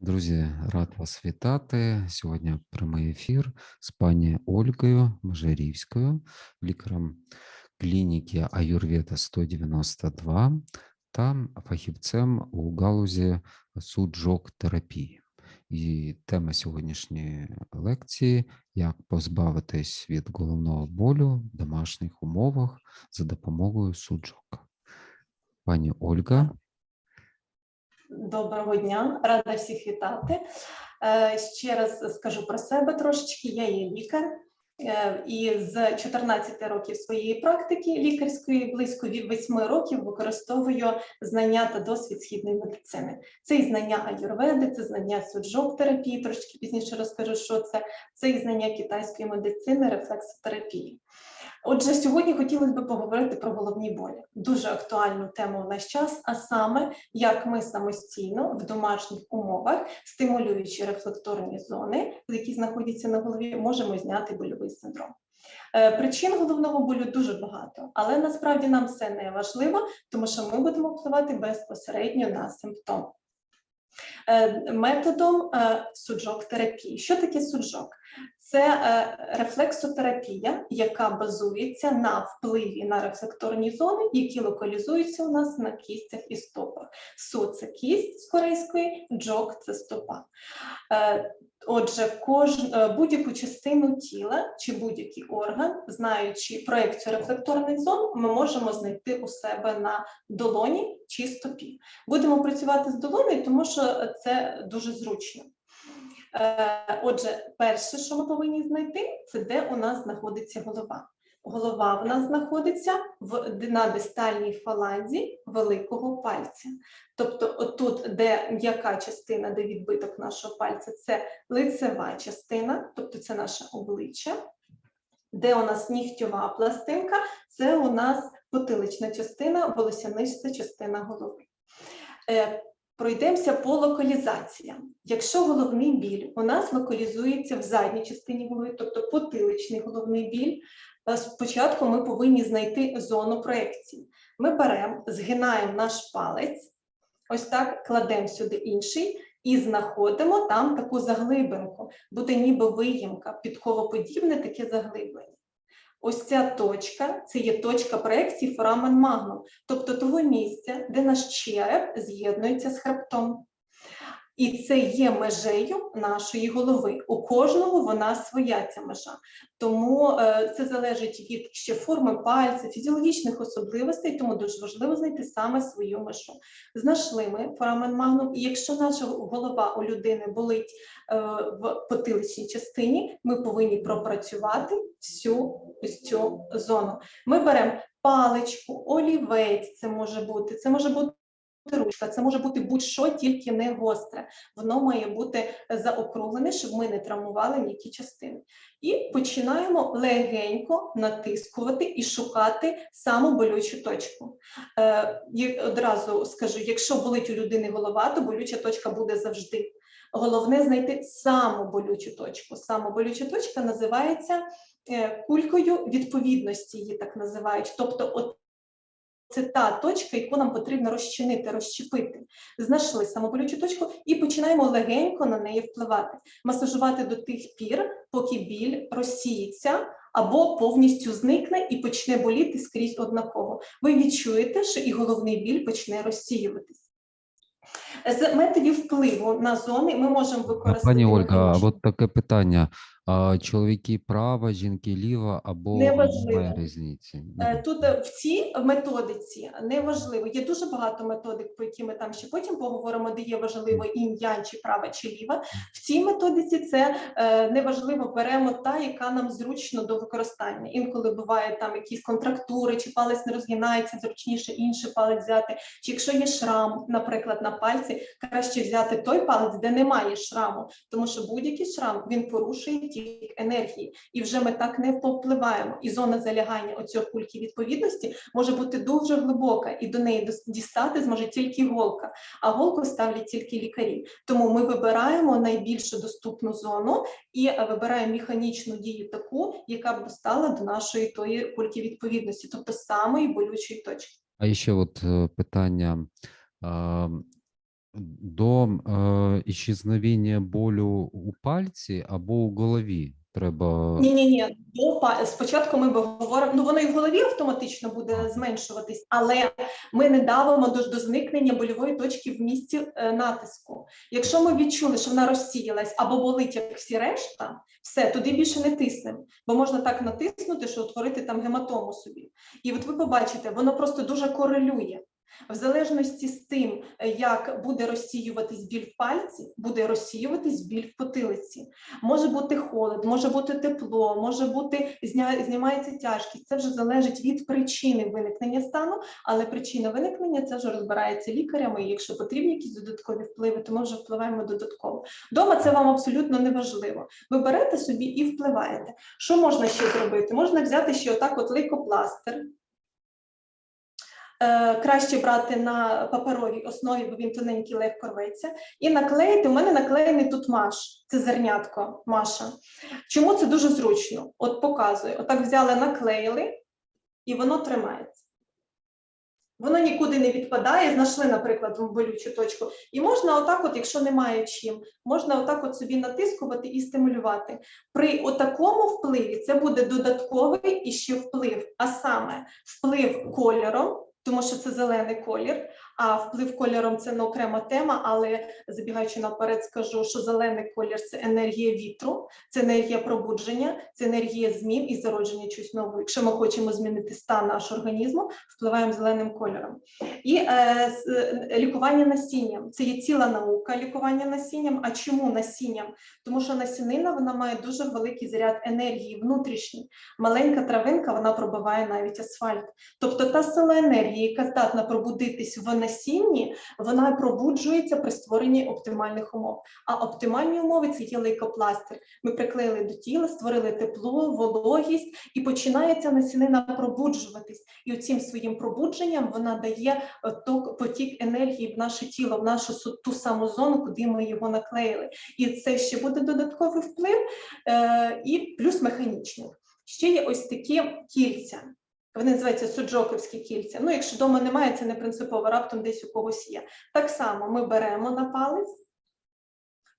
Друзі, рад вас вітати. Сьогодні прямий ефір з пані Ольгою Межерівською, лікарем клініки Аюрведа 192 та фахівцем у галузі суджок терапії. І тема сьогоднішньої лекції як позбавитись від головного болю в домашніх умовах за допомогою суджок. Пані Ольга, Доброго дня, рада всіх вітати. Е, Ще раз скажу про себе трошечки. Я є лікар, е, і з 14 років своєї практики лікарської близько від 8 років використовую знання та досвід східної медицини. Це і знання аюрведи, це знання суджок терапії. Трошки пізніше розкажу, що це. Це і знання китайської медицини, рефлексотерапії. Отже, сьогодні хотілося б поговорити про головні болі. Дуже актуальну тему в наш час, а саме як ми самостійно в домашніх умовах, стимулюючи рефлекторні зони, які знаходяться на голові, можемо зняти больовий синдром. Е, Причин головного болю дуже багато, але насправді нам це не важливо, тому що ми будемо впливати безпосередньо на симптом. Е, Методом е, суджок терапії. Що таке суджок? Це е, рефлексотерапія, яка базується на впливі на рефлекторні зони, які локалізуються у нас на кістях і стопах. Су це кість з корейської, джок це стопа. Е, Отже, е, будь-яку частину тіла чи будь-який орган, знаючи проекцію рефлекторних зон, ми можемо знайти у себе на долоні чи стопі. Будемо працювати з долонею, тому що це дуже зручно. Е, Отже, перше, що ми повинні знайти, це де у нас знаходиться голова. Голова в нас знаходиться в на дистальній фаланзі великого пальця. Тобто, отут, де м'яка частина, де відбиток нашого пальця, це лицева частина, тобто це наше обличчя. Де у нас нігтьова пластинка, це у нас потилична частина, волосяниста частина голови. Пройдемося по локалізаціям. Якщо головний біль у нас локалізується в задній частині голови, тобто потиличний головний біль, е, спочатку ми повинні знайти зону проекції. Ми беремо, згинаємо наш палець, ось так кладемо сюди інший і знаходимо там таку заглибинку, буде ніби виїмка, підковоподібне таке заглиблення. Ось ця точка це є точка проекції форамен магнум, тобто того місця, де наш череп з'єднується з хребтом. І це є межею нашої голови. У кожного вона своя ця межа. Тому е, це залежить від ще форми пальця, фізіологічних особливостей, тому дуже важливо знайти саме свою межу. Знайшли ми форамен магнум, і якщо наша голова у людини болить е, в потиличній частині, ми повинні пропрацювати всю ось цю зону. Ми беремо паличку, олівець, це може бути, це може бути ручка, це може бути будь-що, тільки не гостре. Воно має бути заокруглене, щоб ми не травмували м'які частини. І починаємо легенько натискувати і шукати саму болючу точку. Е, одразу скажу: якщо болить у людини голова, то болюча точка буде завжди. Головне знайти саму болючу точку. Саму болюча точка називається е, кулькою відповідності, її так називають. Тобто, от це та точка, яку нам потрібно розчинити, розщепити. Знайшли самоболючу точку і починаємо легенько на неї впливати, масажувати до тих пір, поки біль розсіється або повністю зникне і почне боліти скрізь однаково. Ви відчуєте, що і головний біль почне розсіюватись. З методів впливу на зони ми можемо використати. Пані Ольга, а от таке питання. А чоловіки права, жінки ліва або Неважливо. немає різниці? Е, Тут е, в цій методиці неважливо. Є дуже багато методик, по які ми там ще потім поговоримо, де є важливо інь-ян, чи права чи ліва. В цій методиці це е, неважливо. Беремо та, яка нам зручно до використання. Інколи буває там якісь контрактури, чи палець не розгинається, зручніше інший палець взяти. Чи якщо є шрам, наприклад, на пальці, краще взяти той палець, де немає шраму, тому що будь-який шрам він порушує тік енергії, і вже ми так не повпливаємо. І зона залягання оцього кульки відповідності може бути дуже глибока, і до неї дістати зможе тільки голка, а голку ставлять тільки лікарі. Тому ми вибираємо найбільшу доступну зону і е, вибираємо механічну дію таку, яка б достала до нашої тої кульки відповідності, тобто самої болючої точки. А ще от е, питання до е, ісчезновіння болю у пальці або у голові треба. Ні, ні, ні. Спочатку ми говоримо, ну воно і в голові автоматично буде зменшуватись, але ми не давимо до, до зникнення больової точки в місці е, натиску. Якщо ми відчули, що вона розсіялась або болить, як всі решта, все, туди більше не тиснемо, бо можна так натиснути, що утворити там гематому собі. І от ви побачите, воно просто дуже корелює. В залежності з тим, е, як буде розсіюватись біль в пальці, буде розсіюватись біль в потилиці. Може бути холод, може бути тепло, може бути знімається тяжкість. Це вже залежить від причини виникнення стану, але причина виникнення це вже розбирається лікарями. Якщо потрібні якісь додаткові впливи, то ми вже впливаємо додатково. Дома це вам абсолютно не важливо. Ви берете собі і впливаєте. Що можна ще зробити? Можна взяти ще отак, от лейкопластир. Е, краще брати на паперовій основі, бо він тоненький легко рветься. І наклеїти. У мене наклеєний тут маш, це зернятко Маша. Чому це дуже зручно? От показую. Отак взяли, наклеїли, і воно тримається. Воно нікуди не відпадає, знайшли, наприклад, болючу точку. І можна отак, от, якщо немає чим, можна отак от собі натискувати і стимулювати. При отакому впливі це буде додатковий іще вплив, а саме вплив кольором, тому що це зелений колір, а вплив кольором це не окрема тема, але забігаючи наперед, скажу, що зелений колір це енергія вітру, це енергія пробудження, це енергія змін і зародження чогось нового. Якщо ми хочемо змінити стан нашого організму, впливаємо зеленим кольором. І е, е, лікування насінням це є ціла наука лікування насінням. А чому насінням? Тому що насінина вона має дуже великий заряд енергії внутрішній. Маленька травинка вона пробиває навіть асфальт. Тобто та сила енергії, яка здатна пробудитись в насінні, вона пробуджується при створенні оптимальних умов. А оптимальні умови це є лейкопластир. Ми приклеїли до тіла, створили тепло, вологість, і починається насінина пробуджуватись. І оцим своїм пробудженням вона дає е, ток, потік енергії в наше тіло, в нашу ту саму зону, куди ми його наклеїли. І це ще буде додатковий вплив, е, і плюс механічний. Ще є ось такі кільця. Вони називаються суджоковські кільця. Ну, якщо вдома немає, це не принципово, раптом десь у когось є. Так само ми беремо на палець,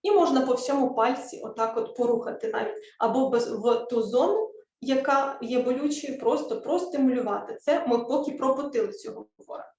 і можна по всьому пальці отак от порухати навіть, або без, в ту зону, яка є болючою, просто простимулювати. Це ми поки про потилицю говоримо.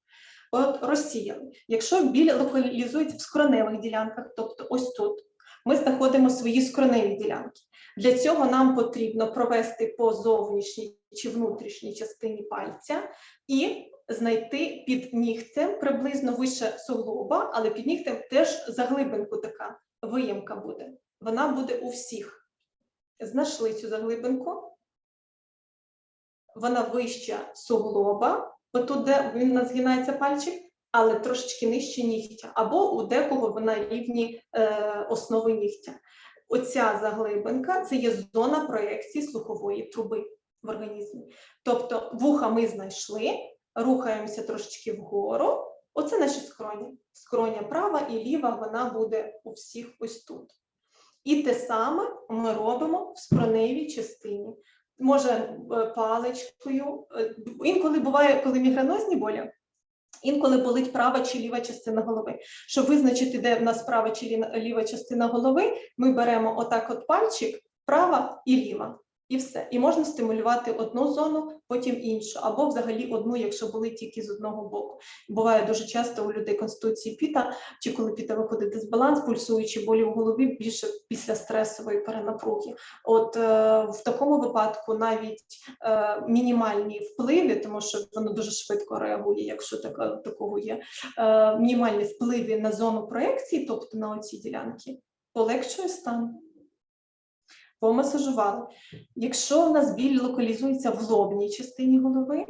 От розсіяли. Якщо біль локалізується в скроневих ділянках, тобто ось тут, ми знаходимо свої скроневі ділянки. Для цього нам потрібно провести по зовнішній чи внутрішній частині пальця і знайти під нігтем приблизно вище суглоба, але під нігтем теж заглибинку така виємка буде. Вона буде у всіх. Знайшли цю заглибинку. Вона вища суглоба, отут, де він у нас згинається пальчик, але трошечки нижче нігтя, або у декого вона рівні е, основи нігтя. Оця заглибинка це є зона проекції слухової труби в організмі. Тобто вуха ми знайшли, рухаємося трошечки вгору. Оце наші скроні. Скроня права і ліва, вона буде у всіх ось тут. І те саме ми робимо в скроневій частині. Може е, паличкою. Е, Інколи буває, коли мігренозні болі, інколи болить права чи ліва частина голови. Щоб визначити, де в нас права чи ліва частина голови, ми беремо отак от пальчик, права і ліва. І все. І можна стимулювати одну зону, потім іншу, або взагалі одну, якщо болить тільки з одного боку. Буває дуже часто у людей конституції піта, чи коли піта виходить дисбаланс, пульсуючі болі в голові більше після стресової перенапруги. От е, в такому випадку навіть е, мінімальні впливи, тому що воно дуже швидко реагує, якщо така, такого є, е, мінімальні впливи на зону проекції, тобто на оці ділянки, полегшує стан. Помасажували. Якщо у нас біль локалізується в лобній частині голови,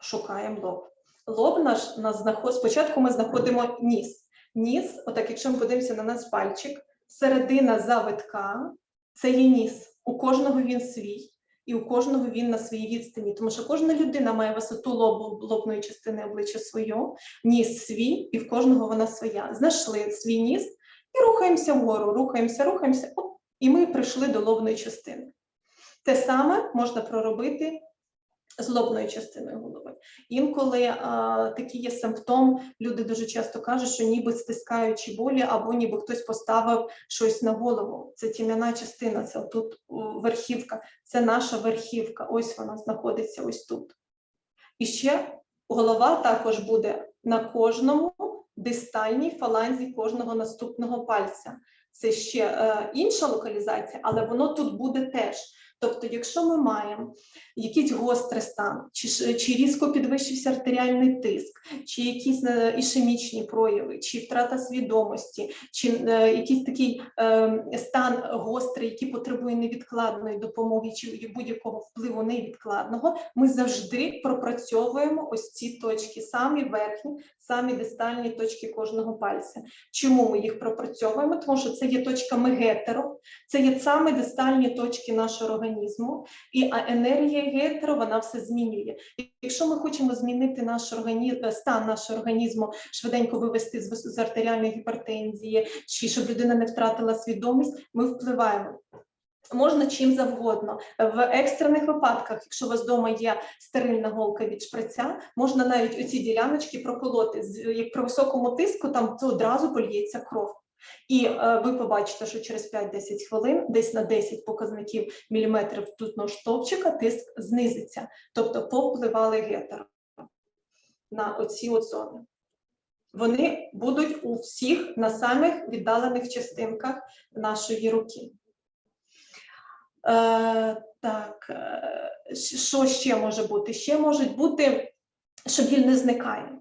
шукаємо лоб. Лоб наш нас знаход... спочатку ми знаходимо ніс. Ніс, отак, якщо ми подивимося на нас пальчик, середина завитка це є ніс. У кожного він свій, і у кожного він на своїй відстані, тому що кожна людина має висоту лобу, лобної частини обличчя свою, ніс свій, і в кожного вона своя. Знайшли свій ніс і рухаємося вгору, рухаємося, рухаємося, оп, і ми прийшли до лобної частини. Те саме можна проробити з лобною частиною голови. Інколи е, такий є симптом, люди дуже часто кажуть, що ніби стискаючі болі, або ніби хтось поставив щось на голову. Це тім'яна частина, це тут верхівка, це наша верхівка. Ось вона знаходиться ось тут. І ще голова також буде на кожному дистальній фаланзі кожного наступного пальця. Це ще е, інша локалізація, але воно тут буде теж. Тобто, якщо ми маємо якийсь гострий стан, чи, чи різко підвищився артеріальний тиск, чи якісь е, ішемічні прояви, чи втрата свідомості, чи е, якийсь такий е, стан гострий, який потребує невідкладної допомоги, чи будь-якого впливу невідкладного, ми завжди пропрацьовуємо ось ці точки, самі верхні, самі дистальні точки кожного пальця. Чому ми їх пропрацьовуємо? Тому що це є точками гетеро, це є саме дистальні точки нашого організму, і а енергія гетеро вона все змінює. Якщо ми хочемо змінити наш організм, стан нашого організму, швиденько вивести з, з артеріальної гіпертензії, чи щоб людина не втратила свідомість, ми впливаємо. Можна чим завгодно. В екстрених випадках, якщо у вас вдома є стерильна голка від шприця, можна навіть оці діляночки проколоти. Як при високому тиску, там то одразу польється кров. І е, ви побачите, що через 5-10 хвилин, десь на 10 показників міліметрів тутного стовпчика, тиск знизиться. Тобто повпливали гетеро на оці зони. Вони будуть у всіх на самих віддалених частинках нашої руки. Е, так, е, що ще може бути? Ще можуть бути, що біль не зникає.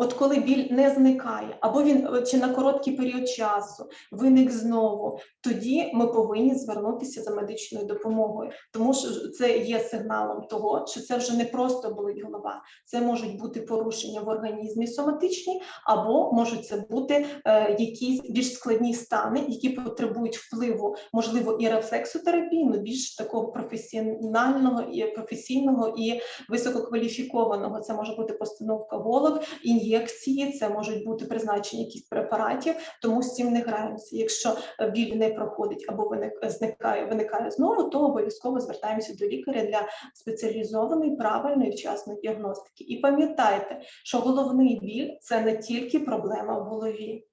От коли біль не зникає, або він е, чи на короткий період часу виник знову, тоді ми повинні звернутися за медичною допомогою, тому що це є сигналом того, що це вже не просто болить голова, це можуть бути порушення в організмі соматичні, або можуть це бути е, якісь більш складні стани, які потребують впливу, можливо, і рефлексотерапії, але більш такого професіонального і професійного і висококваліфікованого. Це може бути постановка голок, ін'єкції, це можуть бути призначення якихось препаратів, тому з цим не граємося. Якщо біль не проходить або виник, зникає, виникає знову, то обов'язково звертаємося до лікаря для спеціалізованої, правильної, вчасної діагностики. І пам'ятайте, що головний біль це не тільки проблема в голові.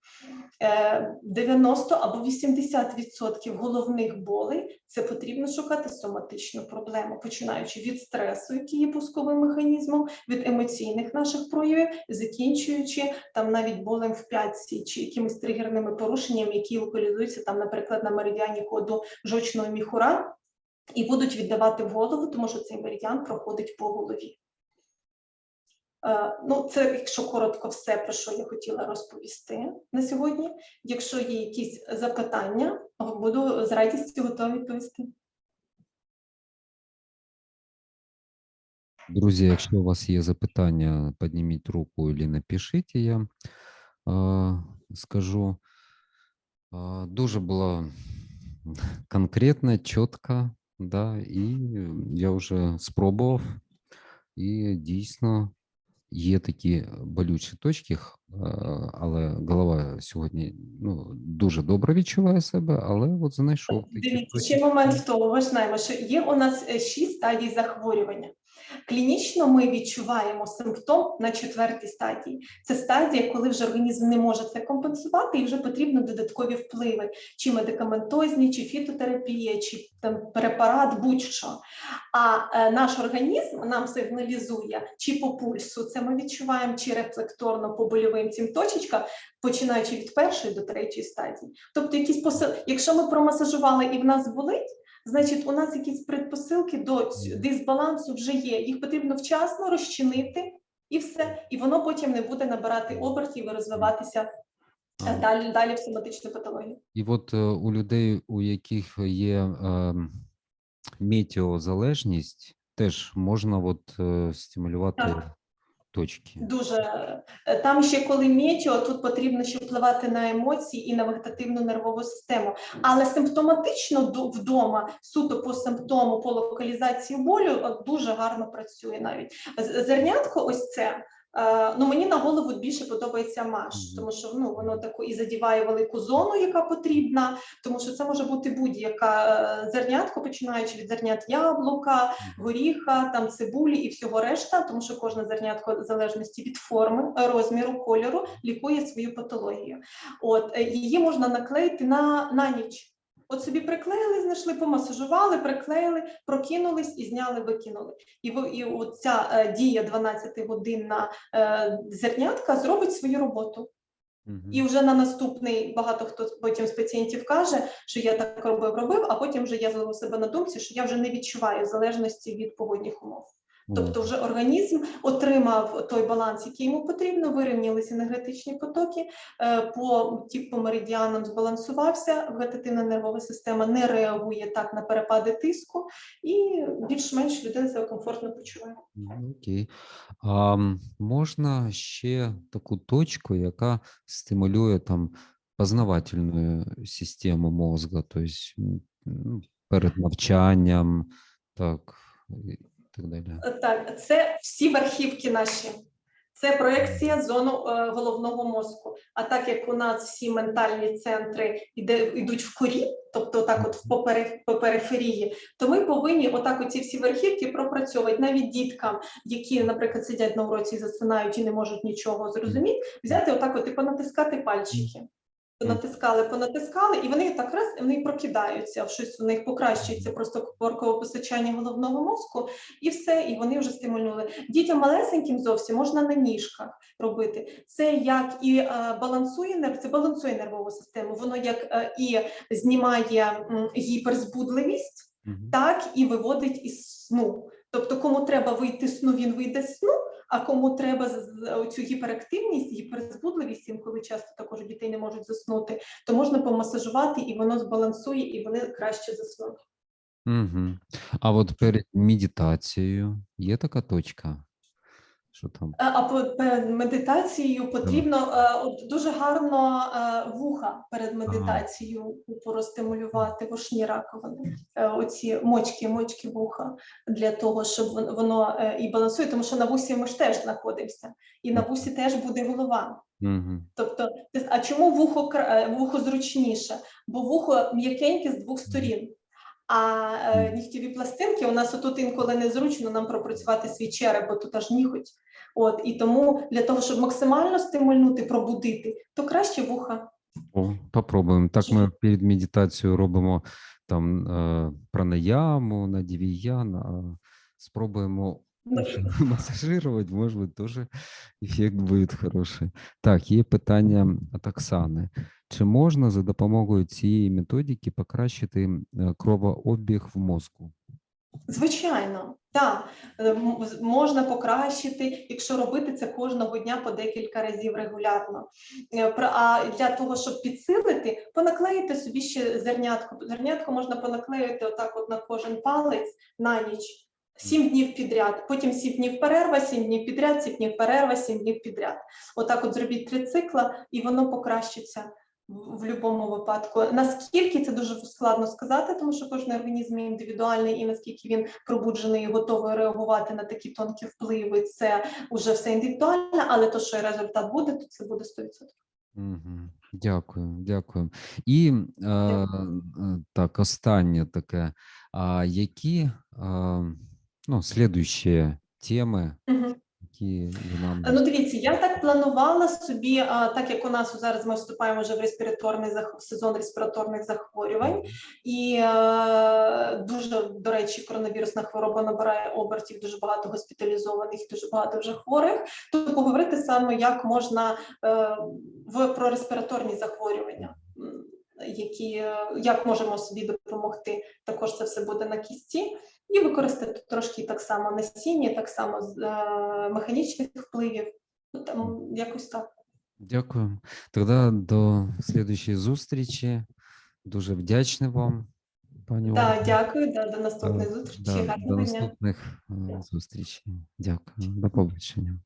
Е, 90 або 80% головних болей це потрібно шукати соматичну проблему, починаючи від стресу, який є пусковим механізмом, від емоційних наших проявів, закінчуючи там навіть болем в п'ятці чи якимись тригерними порушеннями, які локалізуються там, наприклад, на меридіані ходу жовчного міхура, і будуть віддавати в голову, тому що цей меридіан проходить по голові. Е, Ну, це якщо коротко все, про що я хотіла розповісти на сьогодні. Якщо є якісь запитання, буду з радістю готова відповісти. Друзі, якщо у вас є запитання, підніміть руку або напишіть, я е, скажу. Е, Дуже було конкретно, чітко, да, і я вже спробував, і дійсно є такі болючі точки, е, але голова сьогодні ну, дуже добре відчуває себе, але от знайшов Дивіться, ще момент в тому, ми ж знаємо, що є у нас е, шість стадій захворювання. Клінічно ми відчуваємо симптом на четвертій стадії. Це стадія, коли вже організм не може це компенсувати, і вже потрібно додаткові впливи, чи медикаментозні, чи фітотерапія, чи там препарат, будь-що. А е, наш організм нам сигналізує, чи по пульсу це ми відчуваємо, чи рефлекторно по больовим цим точечкам, починаючи від першої до третьої стадії. Тобто, якісь посил, якщо ми промасажували і в нас болить, значить у нас якісь предпосилки до дисбалансу вже є. Їх потрібно вчасно розчинити і все. І воно потім не буде набирати обертів і розвиватися е, далі, далі в соматичну патологію. І от е, у людей, у яких є ем, метеозалежність, теж можна от, е, стимулювати Так. Точки. Дуже е, там ще коли метео, тут потрібно ще впливати на емоції і на вегетативну нервову систему. Але симптоматично до- вдома, суто по симптому, по локалізації болю, дуже гарно працює навіть. Зернятко, ось це. Е, Ну, мені на голову більше подобається маш, тому що ну воно таку і задіває велику зону, яка потрібна, тому що це може бути будь-яка е, зернятко, починаючи від зернят яблука, горіха, там цибулі і всього решта, тому що кожне зернятко в залежності від форми, е, розміру, кольору лікує свою патологію. От її можна наклеїти на, на ніч. От собі приклеїли, знайшли, помасажували, приклеїли, прокинулись і зняли, викинули. І і от ця е, дія 12-годинна е, зернятка зробить свою роботу. І вже на наступний багато хто потім з пацієнтів каже, що я так робив, робив, а потім вже я зловив себе на думці, що я вже не відчуваю залежності від погодних умов. Тобто, вже організм отримав той баланс, який йому потрібно, вирівнялися енергетичні потоки, е, по ті по меридіанам збалансувався, вегетативна нервова система не реагує так на перепади тиску, і більш-менш людина себе комфортно почуває. Ну, Окей. А можна ще таку точку, яка стимулює там познавательну систему мозга, тобто перед навчанням, так, так далі. Е, Так, це всі верхівки наші. Це проекція зону е, головного мозку. А так як у нас всі ментальні центри іде, йдуть в корі, тобто так от в попере- по периферії, то ми повинні отак оці всі верхівки пропрацьовувати навіть діткам, які, наприклад, сидять на уроці і засинають і не можуть нічого зрозуміти, взяти отак от і понатискати пальчики. Понатискали, понатискали, і вони так раз і вони прокидаються, в щось у них покращується просто постачання головного мозку, і все, і вони вже стимульнули. Дітям малесеньким зовсім можна на ніжках робити. Це як і е, балансує нерв, це балансує нервову систему. Воно як е, і знімає гіперзбудливість, так і виводить із сну. Тобто, кому треба вийти з сну, він вийде з сну. А кому треба цю гіперактивність, гіперзбудливість, інколи часто також дітей не можуть заснути, то можна помасажувати, і воно збалансує, і вони краще заснуть. Угу. А от перед медитацією є така точка, що там? Е, А по- перед медитацією потрібно е, от дуже гарно е, вуха перед медитацією поростимулювати вушні раковини. Е, Оці мочки, мочки вуха для того, щоб вон- воно е, і балансує, тому що на вусі ми ж теж знаходимося, і на вусі теж буде голова. Мгм. Тобто, а чому вухо е, вухо зручніше? Бо вухо м'якеньке з двох сторін. А е, нігтєві пластинки у нас отут інколи незручно нам пропрацювати свій череп, бо тут аж ніготь. От і тому для того, щоб максимально стимульнути, пробудити, то краще вуха. О, попробуємо. Так ми перед медитацією робимо там е, пранаяму, надівіян, спробуємо масажировать, может быть, тоже эффект будет хороший. Так, є питання від Оксани. Чи можна за допомогою цієї методики покращити е, кровообіг в мозку? Звичайно, так з- можна покращити, якщо робити це кожного дня по декілька разів регулярно. Е, А для того, щоб підсилити, понаклеїти собі ще зернятко. Зернятко можна понаклеїти отак, от на кожен палець на ніч. Сім днів підряд, потім сім днів перерва, сім днів підряд, сім днів перерва, сім днів підряд. Отак, от зробіть три цикла, і воно покращиться в будь-якому випадку. Наскільки це дуже складно сказати, тому що кожен організм є індивідуальний, і наскільки він пробуджений і готовий реагувати на такі тонкі впливи, це вже все індивідуально, але то, що результат буде, то це буде 100%. Угу. Дякую, дякую. І е, е, так, останнє таке. А які е, ну, які нам Ну, дивіться, я так планувала собі, так як у нас зараз ми вступаємо вже в респіраторний в сезон респіраторних захворювань, і дуже до речі, коронавірусна хвороба набирає обертів, дуже багато госпіталізованих, дуже багато вже хворих. То поговорити саме, як можна е, в про респіраторні захворювання. Які е, як можемо собі допомогти, також це все буде на кісті, і використати трошки так само насіння, так само з е, механічних впливів. Ну, Там якось так. Дякую. Тоді до слідуючої зустрічі. Дуже вдячний вам, пані Да, дякую, да, до наступної зустрічі. да, До Гарного наступних е, зустрічей. Дякую. До побачення.